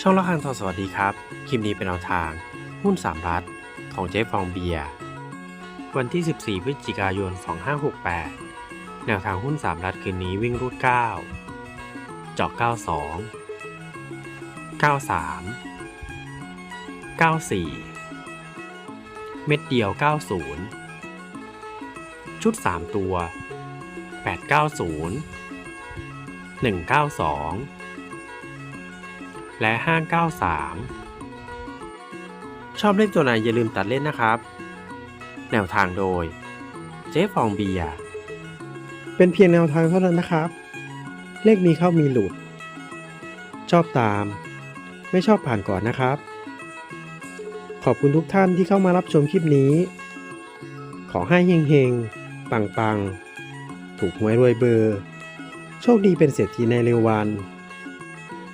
ช่องละคังทองสวัสดีครับ คลิปนี้เป็นแนวทาง หุ้น3รัฐของเจ๊ฟองเบียร์วันที่ 14 พฤศจิกายน 2568 แนวทางหุ้น3รัฐคืนนี้วิ่งรูด 9 เจาะ 92 93 94 เม็ดเดียว 90 ชุด 3 ตัว 890 192 และ 593 ชอบเลขตัวไหนอย่าลืมตัดเล่นนะครับ แนวทางโดย เจ๊ฟองเบียร์เป็นเพียงแนวทางเท่านั้นนะครับ เลขมีเข้ามีหลุด ชอบตาม ไม่ชอบผ่านก่อนนะครับ ขอบคุณทุกท่านที่เข้ามารับชมคลิปนี้ ขอให้เฮงๆ ปังๆ ถูกหวยรวยเบอร์ โชคดีเป็นเศรษฐีในเร็ววัน